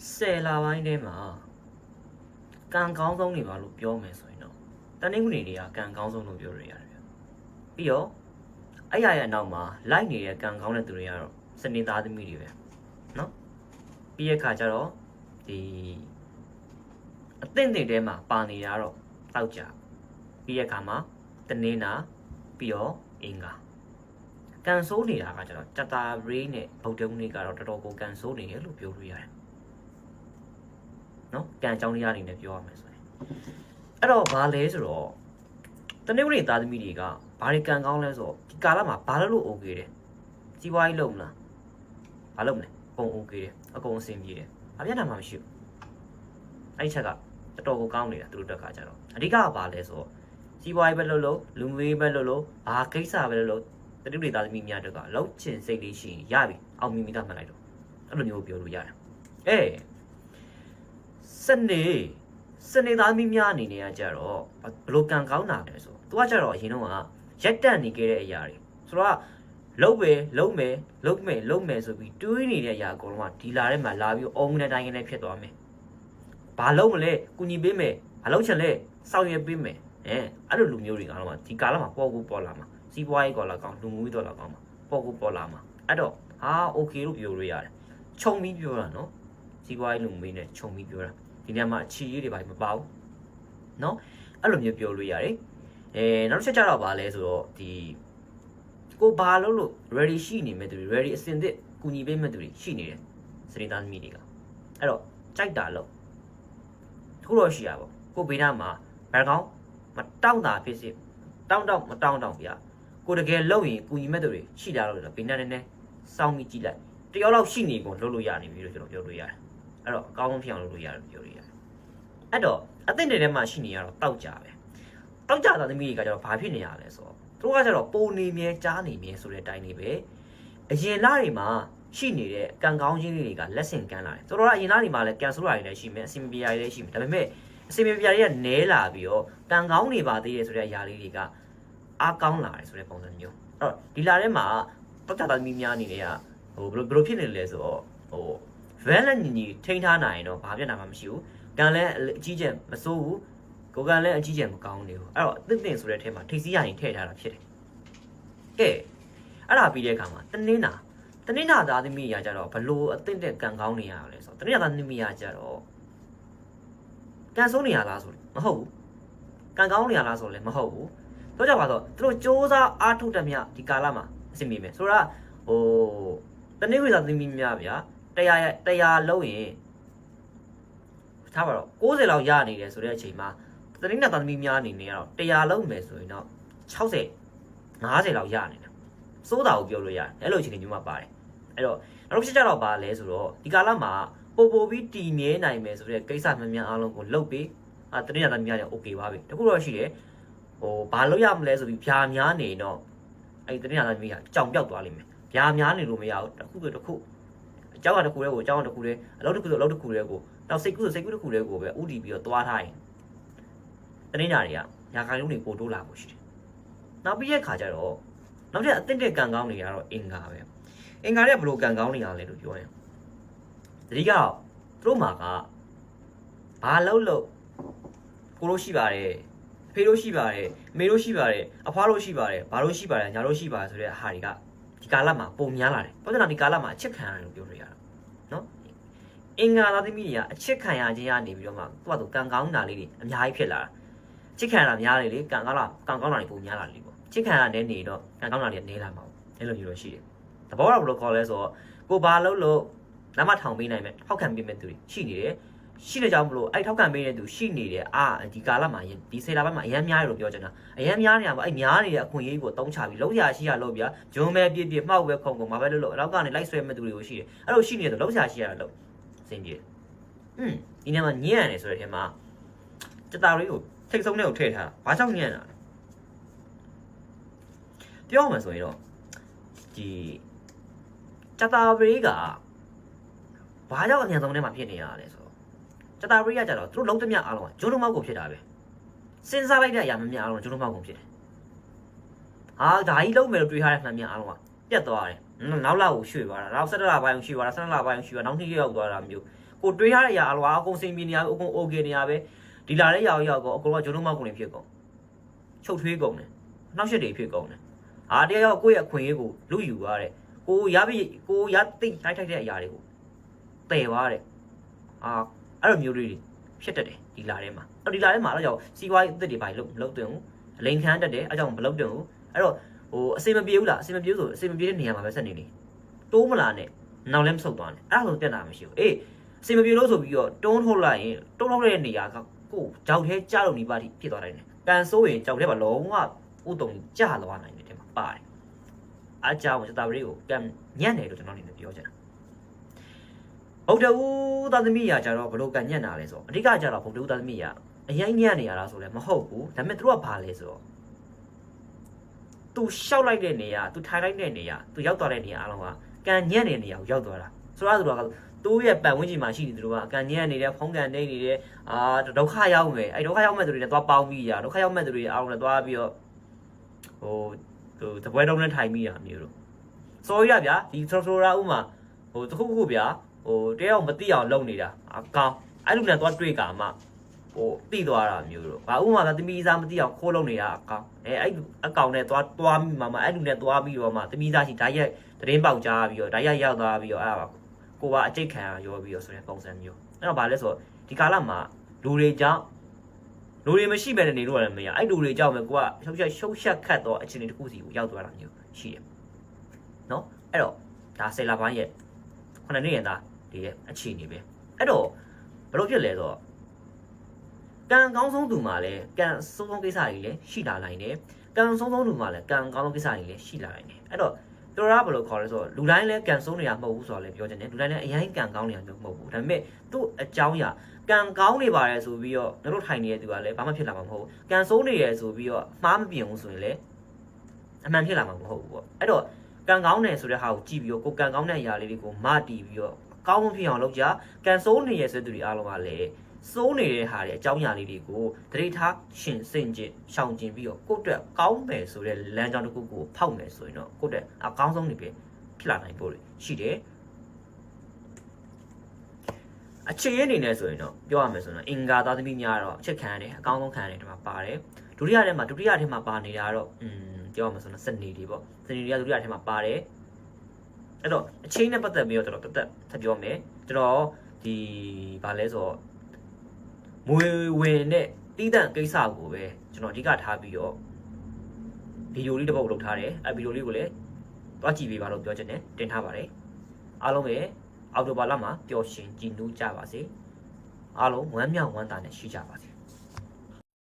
10လပိုင်းထဲမှာကံကောင်းဆုံးနေပါလို့ပြောမယ်ဆိုရင်တော့တနင်္ဂနွေတွေကကံကောင်းဆုံးလို့ပြောရရတယ်ဗျပြီးတော့အဲ့ရရဲ့အနောက်မှာလိုက်နေတဲ့ကံကောင်းတဲ့သူတွေကတော့စနေသားသမီးတွေပဲเนาะပြီးရခါကျတော့ဒီအသင့်တင်ထဲမှာပါနေတာတော့တောက်ကြပြီးရခါမှာတနင်္လာပြီးတော့အင်္ဂါကန်ဆိုးနေတာကကျတော့ကြတာရေးနဲ့ဗုဒ္ဓဦးနေ့ကတော့တော်တော်ကိုကန်ဆိုးနေတယ်လို့ပြောလို့ရတယ် နော်ကံအကြောင်းတရားအနေနဲ့ပြောရမယ်ဆိုရင်အဲ့တော့ဘာလဲဆိုတော့တနေ့နေ့သားသမီးတွေကဘာတွေကံကောင်းလဲဆိုတော့ဒီကာလမှာဘာလို့လို့ okay တယ်စီးပွားရေးလုပ်မလားဘာလုပ်မလဲအကုန် okay တယ်အကုန်အဆင်ပြေတယ်ဘာပြဿနာမှမရှိဘူးအဲ့ဒီချက်ကတော်တော်ကိုကောင်းနေတာသူတို့တက်ကကြတော့အဓိကကဘာလဲဆိုတော့စီးပွားရေးပဲလုပ်လို့လူငွေပဲလုပ်လို့ဘာကိစ္စပဲလုပ်လို့တနေ့နေ့သားသမီးများတက်ကလောက်ချင်စိတ်လေးရှိရင်ရပြီအောင်မြင်မိတာမှတ်လိုက်တော့အဲ့လိုမျိုးပြောလို့ရတယ်အေး စနေစနေသားမီးများအနေနဲ့ကကြတော့ဘလို့ကံကောင်းတာလဲဆိုသူကကြတော့အရင်တော့ကရက်တန့်နေခဲ့တဲ့အရာတွေဆိုတော့လုံးပဲလုံးမယ်လုံးမယ်လုံးမယ်ဆိုပြီးတွေးနေတဲ့အရာအကုန်လုံးကဒီလာထဲမှာလာပြီးအုံငနဲ့တိုင်းငနဲ့ဖြစ်သွားမယ်။ဘာလုံးမလဲ၊ကုညီပေးမယ်၊အလုံးချင်လဲစောင့်ရပေးမယ်။အဲအဲ့လိုလူမျိုးတွေကတော့ဒီကာလမှာပေါ်ကိုပေါ်လာမှာစီးပွားရေးကော်လာကောင်လူမှုရေးတော်လာကောင်မှာပေါ်ကိုပေါ်လာမှာအဲ့တော့ဟာ okay လို့ပြောလို့ရတယ်။ခြုံပြီးပြောတာနော်။စီးပွားရေးလူမှုရေးနဲ့ခြုံပြီးပြောတာ။ ဒီနေရာမှာအချီရေးတွေပါမပါဘူးเนาะအဲ့လိုမျိုးပြောလို့ရတယ်အဲနောက်တစ်ချက်ကြတော့ဗာလဲဆိုတော့ဒီကိုဘာလို့လို့ ready ရှိနေမဲ့သူတွေ ready အစင်သစ်ကူညီပေးမဲ့သူတွေရှိနေတယ်စနေသားသမီးတွေကအဲ့တော့ကြိုက်တာလို့ထိုးတော့ရှိရပါကိုဘေးနားမှာဘယ်ကောင်မတောင့်တာဖြစ်စီတောင့်တောင့်မတောင့်တောင့်ဗျာကိုတကယ်လုံရင်ကူညီမဲ့သူတွေရှိလာလို့ဘေးနားနည်းနည်းစောင့်မိကြည့်လိုက်တယောက်လောက်ရှိနေကုန်လုပ်လို့ရနေပြီလို့ကျွန်တော်ပြောလို့ရတယ် အဲ့တော့အကောင်းဆုံးဖြစ်အောင်လုပ်လို့ရတယ်ပြောလို့ရတယ်အဲ့တော့အသင့်တွေထဲမှာရှိနေရတော့တောက်ကြပဲတောက်ကြတာသမီးတွေကကျတော့ဘာဖြစ်နေရလဲဆိုတော့သူတို့ကကျတော့ပုံနေမြဲကြားနေမြဲဆိုတဲ့အတိုင်းလေးပဲအရင်လတွေမှာရှိနေတဲ့ကံကောင်းခြင်းတွေကလက်ဆင့်ကမ်းလာတယ်ဆိုတော့အရင်လတွေမှာလည်းကန်ဆိုးတာတွေလည်းရှိမယ်အစင်မပြေတာတွေလည်းရှိမယ်ဒါပေမဲ့အစင်မပြေတာတွေကနဲလာပြီးတော့ကံကောင်းနေပါသေးတယ်ဆိုတဲ့အရာလေးတွေကအားကောင်းလာတယ်ဆိုတဲ့ပုံစံမျိုးအဲ့တော့ဒီလထဲမှာတောက်ကြတာသမီးများအနေနဲ့ကဟိုဘယ်လိုဘယ်လိုဖြစ်နေလဲဆိုတော့ဟို value ညီညီထိန်းထားနိုင်ရင်တော့ဘာပြဿနာမှမရှိဘူး။ကံလည်းအကြီးကျယ်မစိုးဘူး။ကိုယ်ကံလည်းအကြီးကျယ်မကောင်းနေဘူး။အဲ့တော့သင့်သင့်ဆိုတဲ့အထဲမှာထိပ်စီးရရင်ထည့်ထားတာဖြစ်တယ်။ကဲအဲ့ဒါပြီးတဲ့အခါမှာတနင်္လာတနင်္လာသားသမီးရာကြတော့ဘလို့အသင့်တဲ့ကံကောင်းနေရလဲဆိုတော့တနင်္လာသားသမီးရာကြတော့ကံဆုံးနေရလားဆိုမဟုတ်ဘူး။ကံကောင်းနေရလားဆိုလည်းမဟုတ်ဘူး။တော့ကြပါတော့သူတို့စ조사အားထုတ်တဲ့မြဒီကာလမှာအဆင်ပြေမယ်ဆိုတော့ဟိုတနင်္ဂနွေသားသမီးများဗျာ တရားရတရားလုံးရင်ထားပါတော့60လောက်ရနေတယ်ဆိုတဲ့အချိန်မှာသတိနဲ့သမီးများအနေနဲ့ကတော့တရားလုံးမယ်ဆိုရင်တော့60 50လောက်ရနေတယ်စိုးတာကိုပြောလို့ရတယ်အဲ့လိုအချိန်ကြီးမှပါတယ်အဲ့တော့နောက်တစ်ချက်ကြတော့ပါလဲဆိုတော့ဒီကာလမှာပို့ပို့ပြီးတည်မြဲနိုင်မယ်ဆိုတဲ့ကိစ္စမှန်မှန်အားလုံးကိုလုပ်ပြီးအာတတိယသမီးများလည်း okay ပါပြီတခုတော့ရှိတယ်ဟိုဘာလုပ်ရမလဲဆိုပြီးဖြာများနေတော့အဲ့ဒီတတိယသမီးကကြောင်ပြောက်သွားလိမ့်မယ်ဖြာများနေလို့မရဘူးတစ်ခုဆိုတစ်ခု အကြောင်းကတစ်ခုတည်းကိုအကြောင်းကတစ်ခုတည်းအလုပ်တစ်ခုဆိုအလုပ်တစ်ခုတည်းကိုနောက်စိတ်ကူးဆိုစိတ်ကူးတစ်ခုတည်းကိုပဲဥတီပြီးတော့သွားထားရင်တနင်္လာတွေကညာခိုင်လုံးတွေပို့တိုးလာဖို့ရှိတယ်။နောက်ပြီးရဲ့ခါကျတော့နောက်ထပ်အသင့်တဲ့ကံကောင်းတွေကတော့အင်္ဂါပဲ။အင်္ဂါတွေကဘယ်လိုကံကောင်းနေရလဲလို့ပြောရင်တတိကတော့သူတို့မှာကဘာလို့လို့ကိုလို့ရှိပါတယ်ဖေလို့ရှိပါတယ်မေလို့ရှိပါတယ်အဖွားလို့ရှိပါတယ်ဘာလို့ရှိပါတယ်ညာလို့ရှိပါတယ်ဆိုတဲ့အာဟာတွေက ဒီကာလမှာပုံများလာတယ်။ဘာကြောင့်လဲဒီကာလမှာအချစ်ခံရတယ်လို့ပြောလို့ရတာ။နော်။အင်္ဂါသားသမီးတွေကအချစ်ခံရခြင်းကနေပြီးတော့မှသူ့ဘာသူကံကောင်းတာလေးတွေအများကြီးဖြစ်လာတာ။ချစ်ခံရတာများလေလေကံကောင်းတာကံကောင်းတာတွေပုံများလာလေပေါ့။ချစ်ခံရတဲ့နေတော့ကံကောင်းတာတွေနေလာမှာပေါ့။အဲ့လိုမျိုးလို့ရှိတယ်။သဘောကတော့ဘယ်လိုခေါ်လဲဆိုတော့ကိုဘာလို့လို့လမ်းမထောင်ပေးနိုင်မယ်ထောက်ခံပေးမဲ့သူတွေရှိနေတယ်။ ရှိတဲ့ကြောင့်မလို့အဲ့ထောက်ခံပေးတဲ့သူရှိနေတယ်အာဒီကာလမှာဒီစေလာဘက်မှာအရန်များတယ်လို့ပြောချင်တာအရန်များနေရပါအဲ့များနေတဲ့အခွင့်အရေးကိုတုံးချပြီးလုံးရရှိရလို့ဗျာဂျုံမဲပြည့်ပြည့်မှောက်ပဲခုံခုံမှာပဲလို့လို့အနောက်ကနေလိုက်ဆွဲမဲ့သူတွေကိုရှိတယ်အဲ့လိုရှိနေတယ်လုံးရရှိရလို့စင်ပြေอืมဒီနေ့မှာညံ့ရတယ်ဆိုတဲ့အထင်မှာစတာရီကိုထိတ်ဆုံးတဲ့ကိုထည့်ထားဘာကြောင့်ညံ့တာလဲပြောမှဆိုရင်တော့ဒီစတာရီကဘာကြောင့်အမြန်ဆုံးထဲမှာဖြစ်နေရလဲဆို တော့စတာရီကကြတော့သူတို့လုံးသမျှအားလုံးကဂျုံလုံးမောက်ကိုဖြစ်တာပဲစဉ်းစားလိုက်တဲ့အရာမများအားလုံးဂျုံလုံးမောက်ကိုဖြစ်တယ်ဟာဒါကြီးလုံးမယ်လို့တွေးထားတဲ့မှန်များအားလုံးကပြတ်သွားတယ်နောက်လောက်ကိုရွှေ့သွားတာနောက်၁၇လပိုင်းကိုရွှေ့သွားတာ၁၂လပိုင်းကိုရွှေ့သွားနောက်နှစ်ရက်ရောက်သွားတာမျိုးကိုတွေးရတဲ့အရာအလောအကုန်စင်ပြေနေရပဲအကုန် okay နေရပဲဒီလာတဲ့ရောက်ရောက်ကောအကုန်ကဂျုံလုံးမောက်ကုန်နေဖြစ်ကုန်ချုပ်ထွေးကုန်တယ်နှောက်ရက်တွေဖြစ်ကုန်တယ်အာတရားရောက်ကိုယ့်ရဲ့အခွင့်အရေးကိုလူယူရတဲ့ကိုရပြီကိုရသိတိုက်ထိုက်တဲ့အရာတွေကိုတည်သွားတဲ့အာ အဲ့လိုမျိုးတွေဖြစ်တတ်တယ်ဒီလာထဲမှာအဲ့ဒီလာထဲမှာအဲ့တော့စီးပွားရေးအသစ်တွေပါလို့မလုပ်တင်ဘူးအလိန်ခံတတ်တယ်အဲ့ကြောင့်မလုပ်တင်ဘူးအဲ့တော့ဟိုအစင်မပြေဘူးလားအစင်မပြေဘူးဆိုအစင်မပြေတဲ့နေရာမှာပဲဆက်နေနေတိုးမလာနဲ့နောက်လည်းမဆုတ်သွားနဲ့အဲ့ဒါဆိုတက်တာမရှိဘူးအေးအစင်မပြေလို့ဆိုပြီးတော့တွန်းထုတ်လိုက်ရင်တွန်းထုတ်တဲ့နေရာကကိုကြောက်သေးကြားလို့နေပါတိဖြစ်သွားနိုင်တယ်ကန်ဆိုးရင်ကြောက်သေးပါလုံးဝဥတုံကြသွားနိုင်တယ်တဲ့မှာပါတယ်အားကြောင့်စတာဘရီကိုကံညံ့တယ်လို့ကျွန်တော်အနေနဲ့ပြောချင်တာ ဗုဒ္ဓဦးသာသမီရာကြတော့ဘလို့ကံညံ့တာလဲဆိုတော့အဓိကကြတော့ဗုဒ္ဓဦးသာသမီရာအရင်ညံ့နေရတာဆိုလည်းမဟုတ်ဘူးဒါပေမဲ့သူတို့ကဘာလဲဆိုတော့သူရှောက်လိုက်တဲ့နေရာသူထိုင်လိုက်တဲ့နေရာသူရောက်သွားတဲ့နေရာအားလုံးကကံညံ့တဲ့နေရာကိုရောက်သွားတာဆိုတော့သူတို့ကသူ့ရဲ့ပတ်ဝန်းကျင်မှာရှိနေသူတို့ကကံညံ့နေတဲ့ဖုံးကန်နေနေတဲ့အာဒုက္ခရောက်မယ်အဲဒုက္ခရောက်မဲ့သူတွေနဲ့သွားပေါင်းပြီးရဒုက္ခရောက်မဲ့သူတွေအားလုံးနဲ့သွားပြီးတော့ဟိုဟိုတပွဲတုံးနဲ့ထိုင်မိတာမျိုးလို့စော်ရဗျာဒီထရိုထရိုရာဥမာဟိုတခုခုဗျာ ဟိုတယောက်မသိအောင်လုပ်နေတာအကောင်အဲ့လိုနဲ့သွားတွေ့ကာမှဟိုတိသွားတာမျိုးလို့ဘာဥမာကတမီးစားမသိအောင်ခိုးလုပ်နေတာအကောင်အဲအဲ့အကောင်နဲ့သွားသွားမိမှာမအဲ့လိုနဲ့သွားပြီးတော့မှတမီးစားရှိဓာတ်ရက်သတင်းပေါက်ကြားပြီးတော့ဓာတ်ရက်ရောက်သွားပြီးတော့အဲ့ဒါကိုကအကျိတ်ခံရောပြီးတော့ဆိုတဲ့ပုံစံမျိုးအဲ့တော့ဗာလဲဆိုတော့ဒီကာလမှာလူတွေကြောင့်လူတွေမရှိပဲနေလို့လည်းမရအဲ့လူတွေကြောင့်ပဲကိုကရှုပ်ရှက်ရှုပ်ရှက်ခတ်တော့အခြေအနေတစ်ခုစီကိုရောက်သွားတာမျိုးရှိတယ်နော်အဲ့တော့ဒါဆယ်လာပိုင်းရဲ့ခုနှစ်နှစ်ရသား ဒီရဲ့အခြေအနေပဲအဲ့တော့ဘယ်လိုဖြစ်လဲဆိုတော့ကံကောင်းဆုံးသူမှာလည်းကံဆုံးဆုံးကိစ္စတွေလည်းရှိလာနိုင်တယ်ကံဆုံးဆုံးသူမှာလည်းကံကောင်းဆုံးကိစ္စတွေလည်းရှိလာနိုင်တယ်အဲ့တော့တော်ရဘယ်လိုခေါ်လဲဆိုတော့လူတိုင်းလည်းကံဆုံးနေတာမဟုတ်ဘူးဆိုတော့လည်းပြောချင်တယ်လူတိုင်းလည်းအရင်ကံကောင်းနေတာမျိုးမဟုတ်ဘူးဒါပေမဲ့သူ့အကြောင်းအရာကံကောင်းနေပါတယ်ဆိုပြီးတော့တို့ထိုင်နေတဲ့သူကလည်းဘာမှဖြစ်လာမှာမဟုတ်ဘူးကံဆုံးနေတယ်ဆိုပြီးတော့မှားမပြင်ဘူးဆိုရင်လည်းအမှန်ဖြစ်လာမှာမဟုတ်ဘူးပေါ့အဲ့တော့ကံကောင်းတယ်ဆိုတဲ့ဟာကိုကြည့်ပြီးတော့ကိုကံကောင်းတဲ့အရာလေးတွေကိုမတီးပြီးတော့ ကောင်းမဖြစ်အောင်လုပ်ကြကန်ဆိုးနေရဆိုတဲ့သူတွေအားလုံးကလည်းစိုးနေတဲ့ဟာတွေအကြောင်းအရာလေးတွေကိုတတိထားရှင်စင်ကျင်ရှောင်ကျင်ပြီးတော့ကိုယ့်အတွက်ကောင်းမယ်ဆိုတဲ့လမ်းကြောင်းတစ်ခုကိုဖောက်မယ်ဆိုရင်တော့ကိုယ့်အတွက်အကောင်းဆုံးနေပဲဖြစ်လာနိုင်ဖို့ရှိတယ်အခြေရအနေနဲ့ဆိုရင်တော့ပြောရမယ်ဆိုရင်အင်္ဂါသားသမီးများတော့အချက်ခံရတယ်အကောင်းဆုံးခံရတယ်ဒီမှာပါတယ်ဒုတိယထဲမှာဒုတိယထဲမှာပါနေတာတော့อืมပြောရမယ်ဆိုရင်စနေတွေပေါ့စနေတွေကဒုတိယထဲမှာပါတယ် အဲ့တော့အချင်းနဲ့ပတ်သက်ပြီးတော့ကျွန်တော်တက်တက်ထပ်ပြောမယ်ကျွန်တော်ဒီဗာလဲဆိုတော့မွေဝင်တဲ့တီးတန့်ကိစ္စကိုပဲကျွန်တော်အဓိကထားပြီးတော့ဗီဒီယိုလေးတစ်ပုဒ်လုပ်ထားတယ်အဲဗီဒီယိုလေးကိုလည်းတွားကြည့်ပေးပါလို့ပြောချင်တယ်တင်ထားပါတယ်အားလုံးပဲအော်တိုဘာလမှာပျော်ရွှင်ကြည်နူးကြပါစေအားလုံးဝမ်းမြောက်ဝမ်းသာနဲ့ရှိကြပါစေ